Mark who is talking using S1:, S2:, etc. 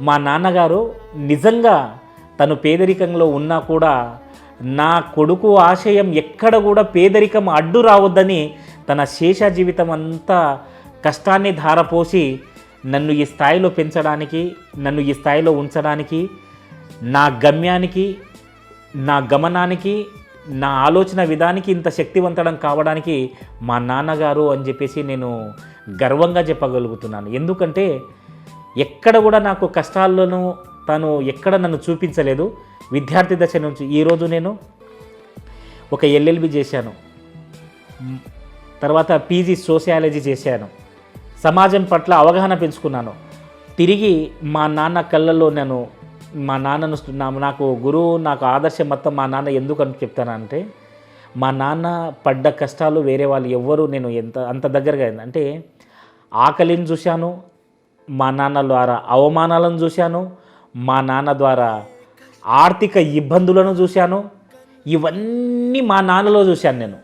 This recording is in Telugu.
S1: మా నాన్నగారు నిజంగా తను పేదరికంలో ఉన్నా కూడా నా కొడుకు ఆశయం ఎక్కడ కూడా పేదరికం అడ్డు రావద్దని తన శేష జీవితం అంతా కష్టాన్ని ధారపోసి నన్ను ఈ స్థాయిలో పెంచడానికి నన్ను ఈ స్థాయిలో ఉంచడానికి నా గమ్యానికి నా గమనానికి నా ఆలోచన విధానికి ఇంత శక్తివంతడం కావడానికి మా నాన్నగారు అని చెప్పేసి నేను గర్వంగా చెప్పగలుగుతున్నాను. ఎందుకంటే ఎక్కడ కూడా నాకు కష్టాల్లోనూ తను ఎక్కడ నన్ను చూపించలేదు. విద్యార్థి దశ నుంచి ఈరోజు నేను ఒక ఎల్ఎల్బి చేశాను. తర్వాత పీజీ సోషియాలజీ చేశాను. సమాజం పట్ల అవగాహన పెంచుకున్నాను. తిరిగి మా నాన్న కళ్ళల్లో నేను మా నాన్నను నాకు గురువు నాకు ఆదర్శం మొత్తం మా నాన్న ఎందుకు అని చెప్తానంటే మా నాన్న పడ్డ కష్టాలు వేరే వాళ్ళు ఎవ్వరు నేను ఎంత అంత దగ్గరగా అయింది. అంటే ఆకలిని చూశాను మా నాన్న ద్వారా అవమానాలను చూశాను. మా నాన్న ద్వారా ఆర్థిక ఇబ్బందులను చూశాను. ఇవన్నీ మా నాన్నలో చూశాను నేను.